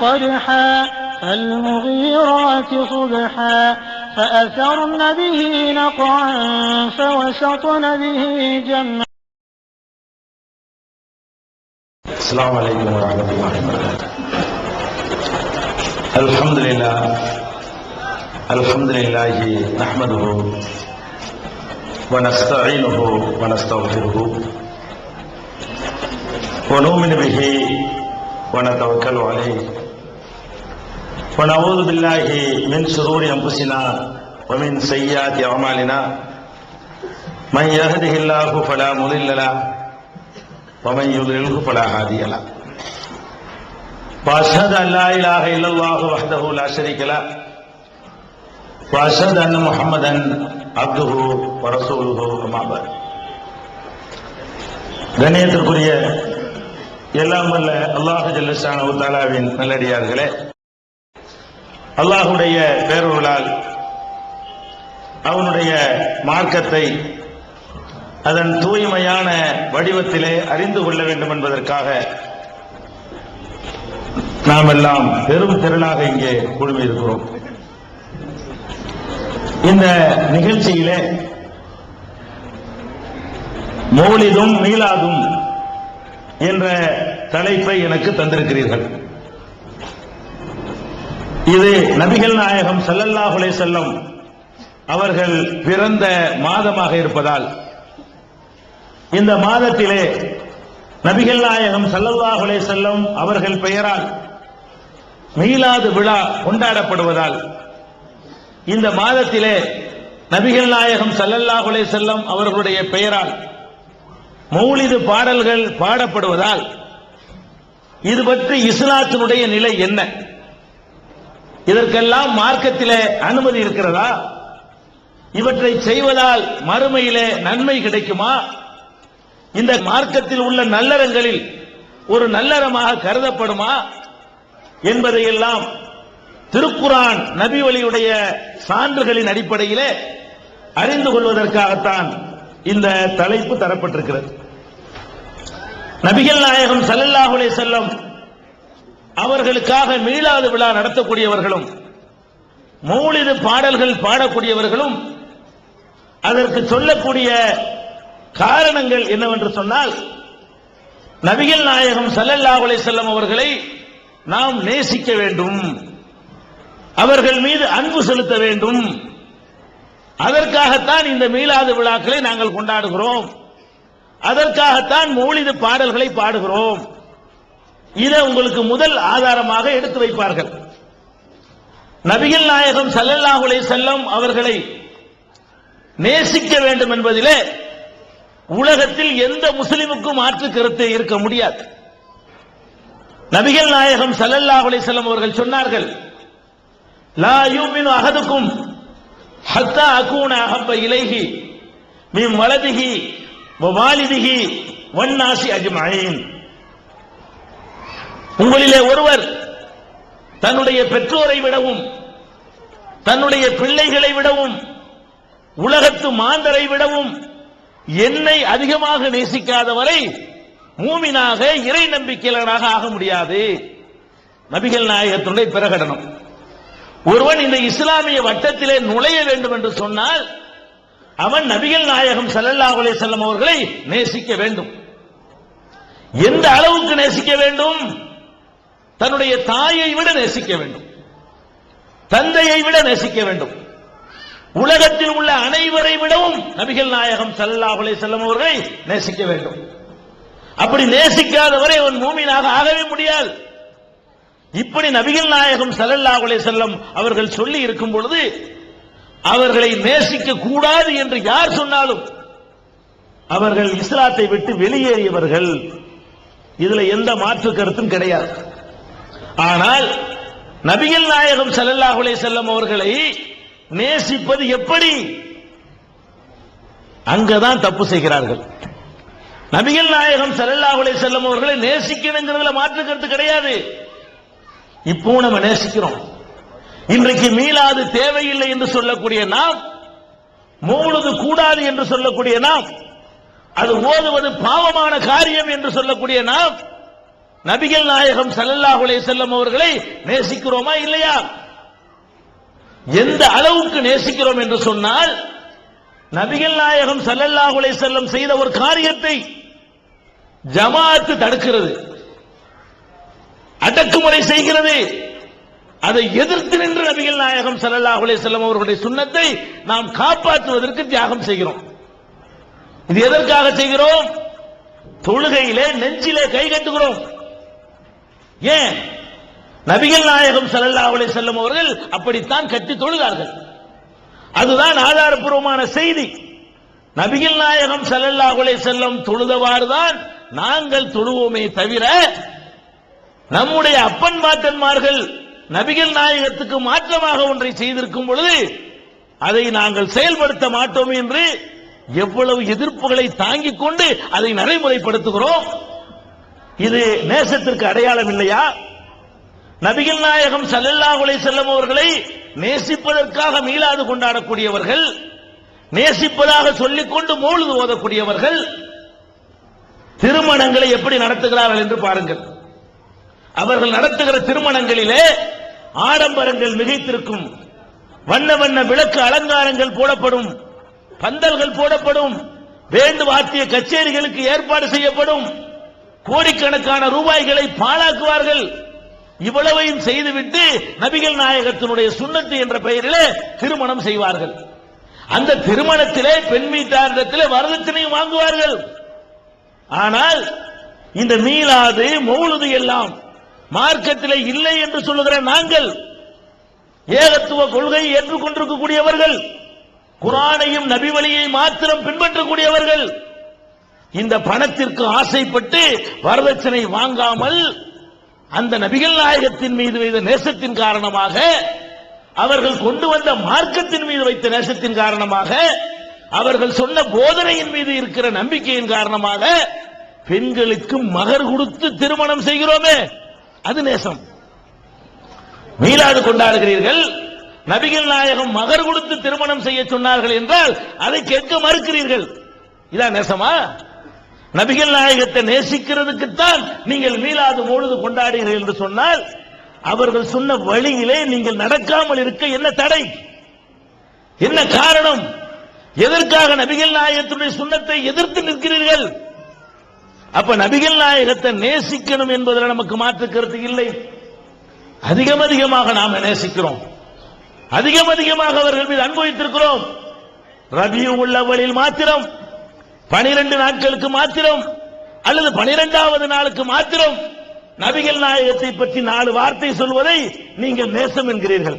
قدحا فالمغيرات صبحا. فأثرن به نقعا فوسطن به جمعا. السلام عليكم ورحمة الله وبركاته. الحمد لله الحمد لله نحمده ونستعينه ونستغفره ونؤمن به ونتوكل عليه ونعوذ بالله من شرور أنفسنا ومن سيئات أعمالنا من يهده الله فلا مضل له ومن يضلله فلا هادي له واشهد ان لا اله الا الله وحده لا شريك له واشهد ان محمدا عبده ورسوله اما بعد கண்ணியத்திற்குரிய எல்லாம் வல்ல அல்லாஹ் ஜல்லஷானு தாலாவின் நல்லடியார்களே. அல்லாஹுடைய பேரொருளால் அவனுடைய மார்க்கத்தை அதன் தூய்மையான வடிவத்திலே அறிந்து கொள்ள வேண்டும் என்பதற்காக நாம் எல்லாம் பெரும் திரளாக இங்கே குழுமி இந்த நிகழ்ச்சியிலே மௌலிதும் மீளாதும் என்ற தலைப்பை எனக்கு தந்திருக்கிறீர்கள். இது நபிகள் நாயகம் சல்லல்லாஹுலே செல்லம் அவர்கள் பிறந்த மாதமாக இருப்பதால் இந்த மாதத்திலே நபிகள் நாயகம் சல்லல்லாஹுலே செல்லம் அவர்கள் பெயரால் மீலாது விழா கொண்டாடப்படுவதால் இந்த மாதத்திலே நபிகள் நாயகம் சல்லல்லாஹுலே செல்லம் அவர்களுடைய பெயரால் மௌலிது பாடல்கள் பாடப்படுவதால் இது பற்றி இஸ்லாத்தினுடைய நிலை என்ன? இதற்கெல்லாம் மார்க்கத்திலே அனுமதி இருக்கிறதா? இவற்றை செய்வதால் மறுமையிலே நன்மை கிடைக்குமா? இந்த மார்க்கத்தில் உள்ள நல்லறங்களில் ஒரு நல்லறமாக கருதப்படுமா? என்பதையெல்லாம் திருக்குரான் நபி வழியுடைய சான்றுகளின் அடிப்படையிலே அறிந்து கொள்வதற்காகத்தான் இந்த தலைப்பு தரப்பட்டிருக்கிறது. நபிகள் நாயகம் ஸல்லல்லாஹு செல்லம் அவர்களுக்காக மீளாது விழா நடத்தக்கூடியவர்களும் மௌலிது பாடல்கள் பாடக்கூடியவர்களும் அதற்கு சொல்லக்கூடிய காரணங்கள் என்னவென்று சொன்னால் நபிகள் நாயகம் சல்லல்லாஹுலே செல்லம் அவர்களை நாம் நேசிக்க வேண்டும். அவர்கள் மீது அன்பு செலுத்த வேண்டும். அதற்காகத்தான் இந்த மீளாது விழாக்களை நாங்கள் கொண்டாடுகிறோம். அதற்காகத்தான் மௌலிது பாடல்களை பாடுகிறோம். இதை உங்களுக்கு முதல் ஆதாரமாக எடுத்து வைப்பார்கள். நபிகள் நாயகம் சல்லல்லாஹுலே செல்லம் அவர்களை நேசிக்க வேண்டும் என்பதிலே உலகத்தில் எந்த முஸ்லிமுக்கும் மாற்று கருத்து இருக்க முடியாது. நபிகள் நாயகம் சல்லல்லாஹுலே செல்லம் அவர்கள் சொன்னார்கள் லா யூமினு அகதுக்கும் ஹத்தா அகூன அஹப்ப இலைஹி மின் வலதிஹி வாலிதிகி வன்னாசி அஜ்மாயின். உங்களிலே ஒருவர் தன்னுடைய பெற்றோரை விடவும் தன்னுடைய பிள்ளைகளை விடவும் உலகத்து மாந்தரை விடவும் என்னை அதிகமாக நேசிக்காதவரை மூமினாக இறை நம்பிக்கையாளராக ஆக முடியாது. நபிகள் நாயகத்தினுடைய பிரகடனம். ஒருவன் இந்த இஸ்லாமிய வட்டத்திலே நுழைய வேண்டும் என்று சொன்னால் அவன் நபிகள் நாயகம் சல்லல்லா அலே செல்லம் அவர்களை நேசிக்க வேண்டும். எந்த அளவுக்கு நேசிக்க வேண்டும்? தன்னுடைய தாயை விட நேசிக்க வேண்டும். தந்தையை விட நேசிக்க வேண்டும். உலகத்தில் உள்ள அனைவரை விடவும் நபிகள் நாயகம் சல்லா அலே செல்லம் அவர்களை நேசிக்க வேண்டும். அப்படி நேசிக்காதவரை அவன் மூமினாக ஆகவே முடியாது. இப்படி நபிகள் நாயகம் சல்லல்லா அலே செல்லம் அவர்கள் சொல்லி இருக்கும் பொழுது அவர்களை நேசிக்க கூடாது என்று யார் சொன்னாலும் அவர்கள் இஸ்லாத்தை விட்டு வெளியேறியவர்கள். இதுல எந்த மாற்று கருத்தும் கிடையாது. ஆனால் நபிகள் நாயகம் ஸல்லல்லாஹு செல்லம் அவர்களை நேசிப்பது எப்படி? அங்கதான் தப்பு செய்கிறார்கள். நபிகள் நாயகம் ஸல்லல்லாஹு செல்லம் அவர்களை நேசிக்கணுங்கிறதுல மாற்று கருத்து கிடையாது. இப்போ நம்ம நேசிக்கிறோம். இன்றைக்கு மீளாது தேவையில்லை என்று சொல்லக்கூடிய நாம் மூழுது கூடாது என்று சொல்லக்கூடிய நாம் அது ஓதுவது பாவமான காரியம் என்று சொல்லக்கூடிய நாம் நபிகள் நாயகம் சல்லல்லாஹுலே செல்லம் அவர்களை நேசிக்கிறோமா இல்லையா? எந்த அளவுக்கு நேசிக்கிறோம் என்று சொன்னால் நபிகள் நாயகம் சல்லல்லாஹுலே செல்லம் செய்த ஒரு காரியத்தை ஜமாத்து தடுக்கிறது அடக்குமுறை செய்கிறது அதை எதிர்த்து நின்று நபிகள் நாயகம் ஸல்லல்லாஹு செல்லம் அவர்களுடைய சுண்ணத்தை நாம் காப்பாற்றுவதற்கு தியாகம் செய்கிறோம். இது எதற்காக செய்கிறோம்? தொழுகையிலே நெஞ்சிலே கை கட்டுகிறோம். ஏன்? நபிகள் நாயகம் ஸல்லல்லாஹு அலைஹி வஸல்லம் அவர்கள் அப்படித்தான் கட்டி தொழுகார்கள் அதுதான் ஆதாரபூர்வமான செய்தி. நபிகள் நாயகம் ஸல்லல்லாஹு அலைஹி வஸல்லம் தொழுதவாறு தான் நாங்கள் தொழுவோமே தவிர நம்முடைய அப்பன் மாத்தன்மார்கள் நபிகள் நாயகத்துக்கு மாற்றமாக ஒன்றை செய்திருக்கும் பொழுது அதை நாங்கள் செயல்படுத்த மாட்டோம் என்று எவ்வளவு எதிர்ப்புகளை தாங்கிக் கொண்டு அதை நடைமுறைப்படுத்துகிறோம். இது நேசத்திற்கு அடையாளம் இல்லையா? நபிகள் நாயகம் ஸல்லல்லாஹு அலைஹி அவர்களை நேசிப்பதற்காக மீளாது கொண்டாடக்கூடியவர்கள் நேசிப்பதாக சொல்லிக்கொண்டு மூழ்கு ஓதக்கூடியவர்கள் திருமணங்களை எப்படி நடத்துகிறார்கள் என்று பாருங்கள். அவர்கள் நடத்துகிற திருமணங்களிலே ஆடம்பரங்கள் மிகைத்திருக்கும். வண்ண வண்ண விளக்கு அலங்காரங்கள் போடப்படும். பந்தல்கள் போடப்படும். வேண்டு வாத்திய கச்சேரிகளுக்கு ஏற்பாடு செய்யப்படும். கோடிக்கணக்கான ரூபாய்களை பாழாக்குவார்கள். இவ்வளவையும் செய்துவிட்டு நபிகள் நாயகத்தினுடைய சுண்ணத்து என்ற பெயரிலே திருமணம் செய்வார்கள். அந்த திருமணத்திலே பெண் வீட்டாரிடத்திலே வரதட்சணையும் வாங்குவார்கள். ஆனால் இந்த மீளாது மௌலுது எல்லாம் மார்க்கத்திலே இல்லை என்று சொல்லுகிற நாங்கள் ஏகத்துவ கொள்கையை ஏற்றுக்கொண்டிருக்கக்கூடியவர்கள் குரானையும் நபி வழியை மாத்திரம் பின்பற்றக்கூடியவர்கள் இந்த பணத்திற்கு ஆசைப்பட்டு வரதட்சணை வாங்காமல் அந்த நபிகள் நாயகத்தின் மீது வைத்த நேசத்தின் காரணமாக அவர்கள் கொண்டு வந்த மார்க்கத்தின் மீது வைத்த நேசத்தின் காரணமாக அவர்கள் சொன்ன போதனையின் மீது இருக்கிற நம்பிக்கையின் காரணமாக பெண்களுக்கு மகர் கொடுத்து திருமணம் செய்கிறோமே. அது நேசம். மீலாது கொண்டாடுகிறீர்கள் நபிகள் நாயகம் மகர் கொடுத்து திருமணம் செய்ய சொன்னார்கள் என்றால் அதை கேட்க மறுக்கிறீர்கள். இதான் நேசமா? நபிகள் நாயகத்தை நேசிக்கிறதுக்குத்தான் நீங்கள் மீளாது மூழுது கொண்டாடுகிறீர்கள் என்று சொன்னால் அவர்கள் சொன்ன வழியிலே நீங்கள் நடக்காமல் இருக்க என்ன தடை? என்ன காரணம்? எதற்காக நபிகள் நாயகத்துடைய சுண்ணத்தை எதிர்த்து நிற்கிறீர்கள்? அப்ப நபிகள் நாயகத்தை நேசிக்கணும் என்பதில் நமக்கு மாற்று கருத்து இல்லை. அதிகம் அதிகமாக நாம நேசிக்கிறோம். அதிகம் அதிகமாக அவர்கள் மீது அனுபவித்திருக்கிறோம் வைத்திருக்கிறோம். உள்ளவளில் மாத்திரம். பனிரெண்டு நாட்களுக்கு மாத்திரம். அல்லது பனிரெண்டாவது நாளுக்கு மாத்திரம். நபிகள் நாயகத்தை பற்றி நாலு வார்த்தை சொல்வதை நீங்கள் நேசம் என்கிறீர்கள்.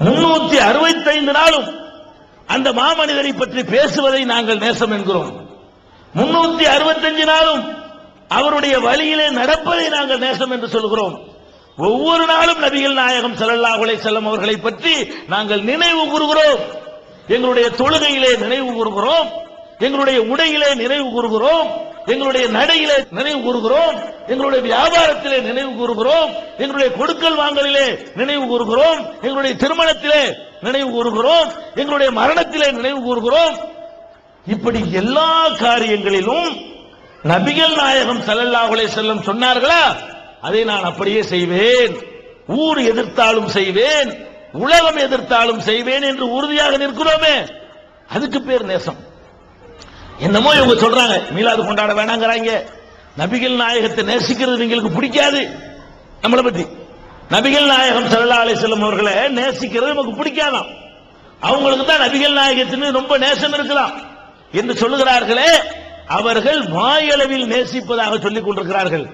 முன்னூத்தி அறுபத்தைந்து நாளும் அந்த மாமனிதரை பற்றி பேசுவதை நாங்கள் நேசம் என்கிறோம். முன்னூத்தி அறுபத்தஞ்சு நாளும் அவருடைய வழியிலே நடப்பதை நாங்கள் நேசம் என்று சொல்கிறோம். ஒவ்வொரு நாளும் நபிகள் நாயகம் ஸல்லல்லாஹு அலைஹி வஸல்லம் அவர்களை பற்றி நாங்கள் நினைவு கூறுகிறோம். எங்களுடைய தொழுகையிலே நினைவு கூறுகிறோம். எங்களுடைய உடையிலே நினைவு கூறுகிறோம். எங்களுடைய நடையிலே நினைவு கூறுகிறோம். எங்களுடைய வியாபாரத்திலே நினைவு கூறுகிறோம். எங்களுடைய கொடுக்கல் வாங்கலிலே நினைவு கூறுகிறோம். எங்களுடைய திருமணத்திலே நினைவு கூறுகிறோம். எங்களுடைய மரணத்திலே நினைவு கூறுகிறோம். இப்படி எல்லா காரியங்களிலும் நபிகள் நாயகம் ஸல்லல்லாஹு செல்லம் சொன்னார்களா? அதை நான் அப்படியே செய்வேன். ஊர் எதிர்த்தாலும் செய்வேன். உலகம் எதிர்த்தாலும் செய்வேன் என்று உறுதியாக நிற்கிறோமே. அதுக்கு பேர் நேசம். என்னமோ இவங்க சொல்றாங்க மீளாது கொண்டாட வேணாங்கிறாங்க. நபிகள் நாயகத்தை நேசிக்கிறது எங்களுக்கு பிடிக்காது. நம்மளை பத்தி. நபிகள் நாயகம் ஸல்லல்லாஹு அலை செல்லும் அவர்களை நேசிக்கிறது நமக்கு பிடிக்காதாம். அவங்களுக்கு தான் நபிகள் நாயகத்தின் ரொம்ப நேசம் இருக்கலாம். என்று சொல்லுகிறார்களே அவர்கள் வாயளவில் நேசிப்பதாக சொல்லிக் கொண்டிருக்கிறார்கள்.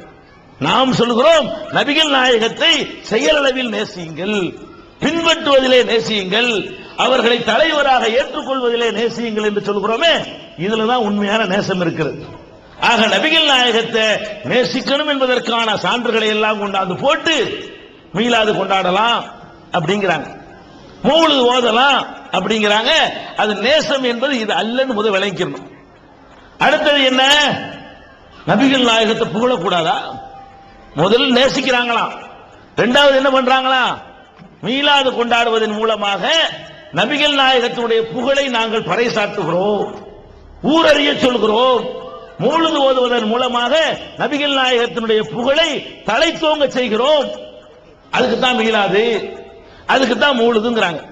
நாம் சொல்கிறோம் நபிகள் நாயகத்தை செயலளவில் நேசியுங்கள் பின்பற்றுவதிலே நேசியுங்கள் அவர்களை தலைவராக ஏற்றுக்கொள்வதிலே நேசியுங்கள் என்று சொல்கிறோமே இதுலதான் உண்மையான நேசம் இருக்கிறது. ஆக நபிகள் நாயகத்தை நேசிக்கணும் என்பதற்கான சான்றுகளை எல்லாம் கொண்டாந்து போட்டு மீளாது கொண்டாடலாம் அப்படிங்கிறாங்க. மூழுது ஓதலாம் அப்படிங்கிறாங்க. அது நேசம் என்பது இது அல்லன்னு முதல் விளங்கிக்கணும். அடுத்தது என்ன? நபிகள் நாயகத்தை புகழக்கூடாதா? முதல்ல நேசிக்கிறாங்களாம். ரெண்டாவது என்ன பண்றாங்களா? மீளாது கொண்டாடுவதன் மூலமாக நபிகள் நாயகத்தினுடைய புகழை நாங்கள் பறைசாற்றுகிறோம். ஊரறிய சொல்கிறோம். மூழுது ஓதுவதன் மூலமாக நபிகள் நாயகத்தினுடைய புகழை தலை தோங்க செய்கிறோம். அதுக்கு தான் மீளாது அதுக்கு தான் மூழுதுங்கிறாங்க.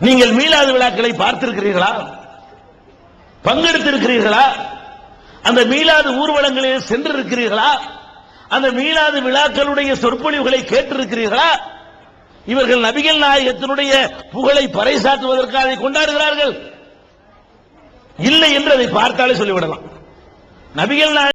நீங்கள் மீளாது விழாக்களை பார்த்திருக்கிறீர்களா? பங்கெடுத்திருக்கிறீர்களா? அந்த மீளாது ஊர்வலங்களில் சென்றிருக்கிறீர்களா? அந்த மீளாது விழாக்களுடைய சொற்பொழிவுகளை கேட்டிருக்கிறீர்களா? இவர்கள் நபிகள் நாயகத்தினுடைய புகழை பறைசாற்றுவதற்காக அதை கொண்டாடுகிறார்கள். இல்லை என்று அதை பார்த்தாலே சொல்லிவிடலாம். நபிகள் நாயகம்